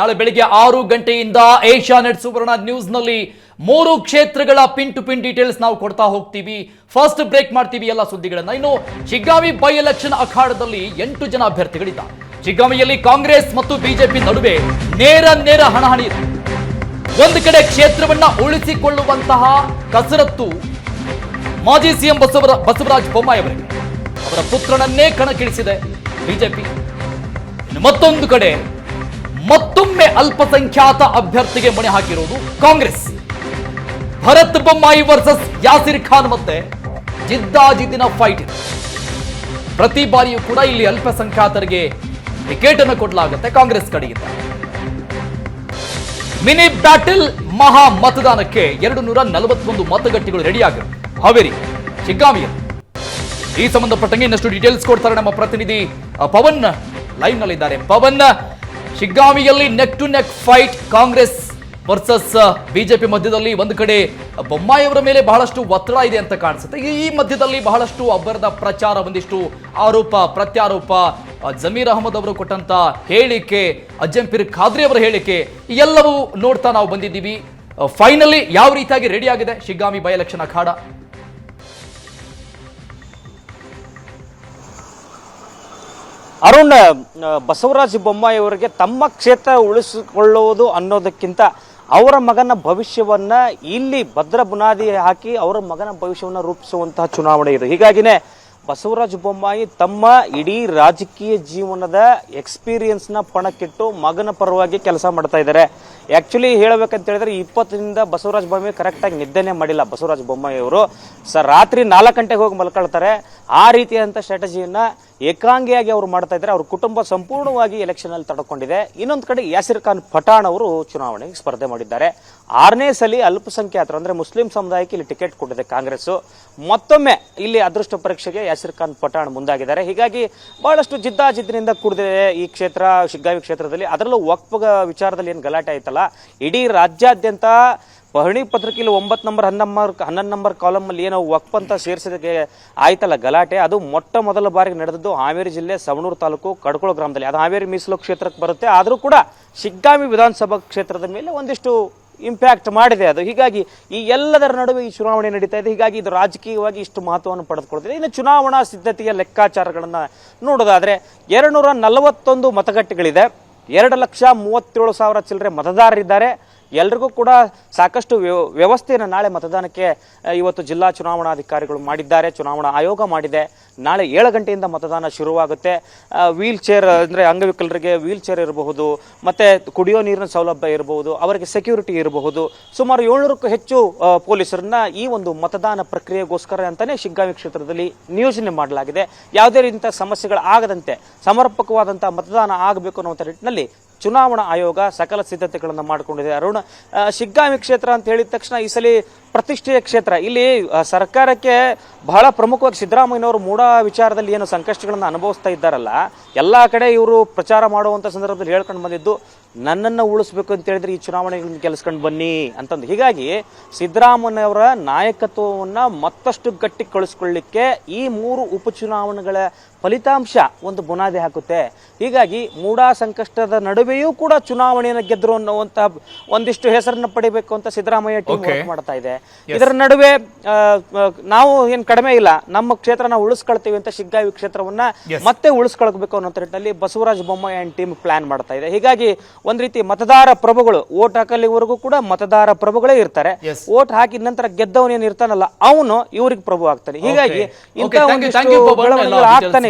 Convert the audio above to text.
ನಾಳೆ ಬೆಳಿಗ್ಗೆ ಆರು ಗಂಟೆಯಿಂದ ಏಷ್ಯಾ ನೆಟ್ ಸುವರ್ಣ ನ್ಯೂಸ್ನಲ್ಲಿ ಮೂರು ಕ್ಷೇತ್ರಗಳ ಪಿನ್ ಟು ಪಿನ್ ಡೀಟೇಲ್ಸ್ ನಾವು ಕೊಡ್ತಾ ಹೋಗ್ತೀವಿ. ಫಸ್ಟ್ ಬ್ರೇಕ್ ಮಾಡ್ತೀವಿ ಎಲ್ಲ ಸುದ್ದಿಗಳನ್ನ. ಇನ್ನು ಶಿಗ್ಗಾವಿ ಬೈ ಎಲೆಕ್ಷನ್ ಅಖಾಡದಲ್ಲಿ ಎಂಟು ಜನ ಅಭ್ಯರ್ಥಿಗಳಿದ್ದಾರೆ. ಶಿಗ್ಗಾವಿಯಲ್ಲಿ ಕಾಂಗ್ರೆಸ್ ಮತ್ತು ಬಿಜೆಪಿ ನಡುವೆ ನೇರ ನೇರ ಹಣಹಣಿ ಒಂದು ಕಡೆ ಕ್ಷೇತ್ರವನ್ನ ಉಳಿಸಿಕೊಳ್ಳುವಂತಹ ಕಸರತ್ತು ಮಾಜಿ ಸಿಎಂ ಬಸವರ ಬಸವರಾಜ ಬೊಮ್ಮಾಯಿ ಅವರಿಗೆ. ಅವರ ಪುತ್ರನನ್ನೇ ಕಣಕ್ಕಿಳಿಸಿದೆ ಬಿಜೆಪಿ. ಮತ್ತೊಂದು ಕಡೆ ಮತ್ತೊಮ್ಮೆ ಅಲ್ಪಸಂಖ್ಯಾತ ಅಭ್ಯರ್ಥಿಗೆ ಮಣೆ ಹಾಕಿರೋದು ಕಾಂಗ್ರೆಸ್. ಭರತ್ ಬೊಮ್ಮಾಯಿ ವರ್ಸಸ್ ಯಾಸಿರ್ ಖಾನ್ ಮತ್ತೆ ಜಿದ್ದಾಜಿದ್ದಿನ ಫೈಟ್ ಇದೆ ಪ್ರತಿ ಬಾರಿಯೂ ಕೂಡ ಇಲ್ಲಿ ಅಲ್ಪಸಂಖ್ಯಾತರಿಗೆ ಟಿಕೆಟ್ ಅನ್ನು ಕೊಡಲಾಗುತ್ತೆ ಕಾಂಗ್ರೆಸ್ ಕಡೆಯಿಂದ. ಮಿನಿ ಬ್ಯಾಟಲ್ ಮಹಾ ಮತದಾನಕ್ಕೆ ಎರಡು ನೂರ ನಲವತ್ತೊಂದು ಮತಗಟ್ಟೆಗಳು ರೆಡಿಯಾಗಿವೆ. ಹಾವೇರಿ ಶಿಗ್ಗಾಮಿಯಲ್ಲಿ ಈ ಸಂಬಂಧಪಟ್ಟಂಗೆ ಇನ್ನಷ್ಟು ಡೀಟೇಲ್ಸ್ ಕೊಡ್ತಾರೆ ನಮ್ಮ ಪ್ರತಿನಿಧಿ ಪವನ್. ಲೈವ್ ನಲ್ಲಿದ್ದಾರೆ. Pavan ಶಿಗ್ಗಾಮಿಯಲ್ಲಿ neck to neck fight Congress versus BJP ಮಧ್ಯದಲ್ಲಿ ಒಂದು ಕಡೆ ಬೊಮ್ಮಾಯಿ ಅವರ ಮೇಲೆ ಬಹಳಷ್ಟು ಒತ್ತಡ ಇದೆ ಅಂತ ಕಾಣಿಸುತ್ತೆ. ಈ- ಮಧ್ಯದಲ್ಲಿ ಬಹಳಷ್ಟು ಅಬ್ಬರದ ಪ್ರಚಾರ, ಒಂದಿಷ್ಟು ಆರೋಪ, ಪ್ರತ್ಯಾರೋಪ ಜಮೀರ್ ಅಹಮದ್ ಅವರು ಕೊಟ್ಟಂತ ಹೇಳಿಕೆ ಅಜ್ಜಂಪಿರ್ ಖಾದ್ರಿ ಅವರ ಹೇಳಿಕೆ ಎಲ್ಲವೂ ನೋಡ್ತಾ ನಾವು ಬಂದಿದ್ದೀವಿ. ಫೈನಲಿ ಯಾವ ರೀತಿಯಾಗಿ ರೆಡಿ ಆಗಿದೆ ಶಿಗ್ಗಾಮಿ ಬೈ ಎಲೆಕ್ಷನ್ ಅಖಾಡ? ಅರುಣ್ ಬಸವರಾಜ ಬೊಮ್ಮಾಯಿಯವರಿಗೆ ತಮ್ಮ ಕ್ಷೇತ್ರ ಉಳಿಸಿಕೊಳ್ಳುವುದು ಅನ್ನೋದಕ್ಕಿಂತ ಅವರ ಮಗನ ಭವಿಷ್ಯವನ್ನ ಇಲ್ಲಿ ಭದ್ರ ಬುನಾದಿ ಹಾಕಿ ಅವರ ಮಗನ ಭವಿಷ್ಯವನ್ನ ರೂಪಿಸುವಂತಹ ಚುನಾವಣೆ ಇದು. ಹೀಗಾಗಿನೇ ಬಸವರಾಜ ಬೊಮ್ಮಾಯಿ ತಮ್ಮ ಇಡೀ ರಾಜಕೀಯ ಜೀವನದ ಎಕ್ಸ್ಪೀರಿಯನ್ಸ್ನ ಪಣಕ್ಕಿಟ್ಟು ಮಗನ ಪರವಾಗಿ ಕೆಲಸ ಮಾಡ್ತಾ ಇದ್ದಾರೆ. ಆಕ್ಚುಲಿ ಹೇಳಬೇಕಂತ ಹೇಳಿದ್ರೆ ಇಪ್ಪತ್ತರಿಂದ ಬಸವರಾಜ ಬೊಮ್ಮಾಯಿ ಕರೆಕ್ಟಾಗಿ ನಿದ್ದೆನೇ ಮಾಡಿಲ್ಲ ಬಸವರಾಜ ಬೊಮ್ಮಾಯಿ ಅವರು. ಸರ್ ರಾತ್ರಿ ನಾಲ್ಕು ಗಂಟೆಗೆ ಹೋಗಿ ಮಲ್ಕೊಳ್ತಾರೆ. ಆ ರೀತಿಯಾದಂಥ ಸ್ಟ್ರಾಟಜಿಯನ್ನ ಏಕಾಂಗಿಯಾಗಿ ಅವರು ಮಾಡ್ತಾ ಇದ್ದಾರೆ. ಅವ್ರ ಕುಟುಂಬ ಸಂಪೂರ್ಣವಾಗಿ ಎಲೆಕ್ಷನ್ ಅಲ್ಲಿ ತಡ್ಕೊಂಡಿದೆ. ಇನ್ನೊಂದು ಕಡೆ ಯಾಸಿರ್ ಖಾನ್ ಪಠಾಣ್ ಅವರು ಚುನಾವಣೆಗೆ ಸ್ಪರ್ಧೆ ಮಾಡಿದ್ದಾರೆ. ಆರನೇ ಸಲ ಅಲ್ಪಸಂಖ್ಯಾತರು, ಅಂದರೆ ಮುಸ್ಲಿಂ ಸಮುದಾಯಕ್ಕೆ ಇಲ್ಲಿ ಟಿಕೆಟ್ ಕೊಟ್ಟಿದೆ ಕಾಂಗ್ರೆಸ್ ಮತ್ತೊಮ್ಮೆ ಇಲ್ಲಿ ಅದೃಷ್ಟ ಪರೀಕ್ಷೆಗೆ ಖಾನ್ ಪಠಾಣ್ ಮುಂದಾಗಿದ್ದಾರೆ. ಹೀಗಾಗಿ ಬಹಳಷ್ಟು ಜಿದ್ದಾಜಿದ್ದಿನಿಂದ ಕೂಡಿದೆ ಈ ಕ್ಷೇತ್ರ, ಶಿಗ್ಗಾವಿ ಕ್ಷೇತ್ರದಲ್ಲಿ. ಅದರಲ್ಲೂ ಒಕ್ಪ ವಿಚಾರದಲ್ಲಿ ಏನು ಗಲಾಟೆ ಆಯ್ತಲ್ಲ? ಇಡೀ ರಾಜ್ಯಾದ್ಯಂತ ಪಹಣಿ ಪತ್ರಿಕೆಯಲ್ಲಿ ಒಂಬತ್ತು ನಂಬರ್, ಹನ್ನೊಂದು ಹನ್ನೊಂದು ನಂಬರ್ ಕಾಲಮ್ ಅಲ್ಲಿ ಏನೋ ಒಕ್ಪ ಅಂತ ಸೇರಿಸಿದಕ್ಕೆ ಆಯ್ತಲ್ಲ ಗಲಾಟೆ? ಅದು ಮೊಟ್ಟ ಮೊದಲ ಬಾರಿಗೆ ನಡೆದದ್ದು ಹಾವೇರಿ ಜಿಲ್ಲೆ ಸವಣೂರು ತಾಲೂಕು ಕಡ್ಕೊಳ ಗ್ರಾಮದಲ್ಲಿ. ಅದು ಹಾವೇರಿ ಮೀಸಲು ಕ್ಷೇತ್ರಕ್ಕೆ ಬರುತ್ತೆ. ಆದರೂ ಕೂಡ ಶಿಗ್ಗಾಮಿ ವಿಧಾನಸಭಾ ಕ್ಷೇತ್ರದ ಮೇಲೆ ಒಂದಿಷ್ಟು ಇಂಪ್ಯಾಕ್ಟ್ ಮಾಡಿದೆ ಅದು. ಹೀಗಾಗಿ ಈ ಎಲ್ಲದರ ನಡುವೆ ಈ ಚುನಾವಣೆ ನಡೀತಾ ಇದೆ. ಹೀಗಾಗಿ ಇದು ರಾಜಕೀಯವಾಗಿ ಇಷ್ಟು ಮಹತ್ವವನ್ನು ಪಡೆದುಕೊಳ್ತಿದೆ. ಇನ್ನು ಚುನಾವಣಾ ಸಿದ್ಧತೆಯ ಲೆಕ್ಕಾಚಾರಗಳನ್ನ ನೋಡೋದಾದ್ರೆ ಎರಡ್ನೂರ ನಲವತ್ತೊಂದು ಮತಗಟ್ಟೆಗಳಿದೆ. ಎರಡು ಲಕ್ಷ ಮೂವತ್ತೇಳು ಸಾವಿರ ಚಿಲ್ಲರೆ ಮತದಾರರಿದ್ದಾರೆ. ಎಲ್ರಿಗೂ ಕೂಡ ಸಾಕಷ್ಟು ವ್ಯವ- ವ್ಯವಸ್ಥೆಯನ್ನು ನಾಳೆ ಮತದಾನಕ್ಕೆ ಇವತ್ತು ಜಿಲ್ಲಾ ಚುನಾವಣಾಧಿಕಾರಿಗಳು ಮಾಡಿದ್ದಾರೆ. ಚುನಾವಣಾ ಆಯೋಗ ಮಾಡಿದೆ. ನಾಳೆ ಏಳು ಗಂಟೆಯಿಂದ ಮತದಾನ ಶುರುವಾಗುತ್ತೆ. ವೀಲ್ ಚೇರ್ ಅಂದರೆ ಅಂಗವಿಕಲರಿಗೆ ವೀಲ್ ಚೇರ್ ಇರಬಹುದು, ಮತ್ತು ಕುಡಿಯೋ ನೀರಿನ ಸೌಲಭ್ಯ ಇರಬಹುದು, ಅವರಿಗೆ ಸೆಕ್ಯೂರಿಟಿ ಇರಬಹುದು. ಸುಮಾರು ಏಳ್ನೂರಕ್ಕೂ ಹೆಚ್ಚು ಪೊಲೀಸರನ್ನ ಈ ಒಂದು ಮತದಾನ ಪ್ರಕ್ರಿಯೆಗೋಸ್ಕರ ಅಂತಲೇ ಶಿಗ್ಗಾವಿ ಕ್ಷೇತ್ರದಲ್ಲಿ ನಿಯೋಜನೆ ಮಾಡಲಾಗಿದೆ. ಯಾವುದೇ ರೀತಿಯ ಸಮಸ್ಯೆಗಳು ಆಗದಂತೆ ಸಮರ್ಪಕವಾದಂಥ ಮತದಾನ ಆಗಬೇಕು ಅನ್ನುವಂಥ ನಿಟ್ಟಿನಲ್ಲಿ ಚುನಾವಣಾ ಆಯೋಗ ಸಕಲ ಸಿದ್ಧತೆಗಳನ್ನು ಮಾಡಿಕೊಂಡಿದೆ. ಅರುಣ್ ಆ, ಶಿಗ್ಗಾವಿ ಕ್ಷೇತ್ರ ಅಂತ ಹೇಳಿದ ತಕ್ಷಣ ಈ ಸಲ ಪ್ರತಿಷ್ಠೆಯ ಕ್ಷೇತ್ರ. ಇಲ್ಲಿ ಸರ್ಕಾರಕ್ಕೆ ಬಹಳ ಪ್ರಮುಖವಾಗಿ ಸಿದ್ದರಾಮಯ್ಯನವರು ಮೂಡ ವಿಚಾರದಲ್ಲಿ ಏನು ಸಂಕಷ್ಟಗಳನ್ನು ಅನುಭವಿಸ್ತಾ ಇದ್ದಾರಲ್ಲ ಎಲ್ಲ ಕಡೆ ಇವರು ಪ್ರಚಾರ ಮಾಡುವಂಥ ಸಂದರ್ಭದಲ್ಲಿ ಹೇಳ್ಕೊಂಡು ಬಂದಿದ್ದು ನನ್ನನ್ನು ಉಳಿಸ್ಬೇಕು ಅಂತ ಹೇಳಿದ್ರೆ ಈ ಚುನಾವಣೆಗಳನ್ನು ಕೆಲಸ್ಕೊಂಡು ಬನ್ನಿ ಅಂತಂದು. ಹೀಗಾಗಿ ಸಿದ್ದರಾಮಯ್ಯನವರ ನಾಯಕತ್ವವನ್ನು ಮತ್ತಷ್ಟು ಗಟ್ಟಿ ಕಳಿಸ್ಕೊಳ್ಳಿಕ್ಕೆ ಈ ಮೂರು ಉಪಚುನಾವಣೆಗಳ ಫಲಿತಾಂಶ ಒಂದು ಬುನಾದಿ ಹಾಕುತ್ತೆ. ಹೀಗಾಗಿ ಮೂಡಾ ಸಂಕಷ್ಟದ ನಡುವೆಯೂ ಕೂಡ ಚುನಾವಣೆಯನ್ನು ಗೆದ್ರು ಅನ್ನುವಂತಹ ಒಂದಿಷ್ಟು ಹೆಸರನ್ನ ಪಡಿಬೇಕು ಅಂತ ಸಿದ್ದರಾಮಯ್ಯ ಟೀಮ್. ವರ್ಕ್ ಮಾಡ್ತಾ ಇದೆ. ಇದರ ನಡುವೆ ನಾವು ಏನು ಕಡಿಮೆ ಇಲ್ಲ. ನಮ್ಮ ಕ್ಷೇತ್ರನ ಉಳಿಸ್ಕೊಳ್ತೀವಿ ಅಂತ ಶಿಗ್ಗಾವಿ ಕ್ಷೇತ್ರವನ್ನ ಮತ್ತೆ ಉಳಿಸ್ಕೊಳ್ಬೇಕು ಅನ್ನೋ ನಿಟ್ಟಿನಲ್ಲಿ Basavaraj Bommai and team plan ಮಾಡ್ತಾ ಇದೆ. ಹೀಗಾಗಿ ಒಂದ್ ರೀತಿ ಮತದಾರ ಪ್ರಭುಗಳು ಓಟ್ ಹಾಕಲಿವರೆಗೂ ಕೂಡ ಮತದಾರ ಪ್ರಭುಗಳೇ ಇರ್ತಾರೆ. ಓಟ್ ಹಾಕಿದ ನಂತರ ಗೆದ್ದವನೇನು ಇರ್ತಾನಲ್ಲ ಅವನು ಇವ್ರಿಗೆ ಪ್ರಭು ಆಗ್ತಾನೆ. ಹೀಗಾಗಿ ಇಂತ ಇಂಥ Okay, thank you, thank ಒಂದಿಷ್ಟು you, ಪವನ್. ಎಲ್ಲ ಬೆಳವಣಿಗೆಗಳು ಆಗ್ತಾನೆ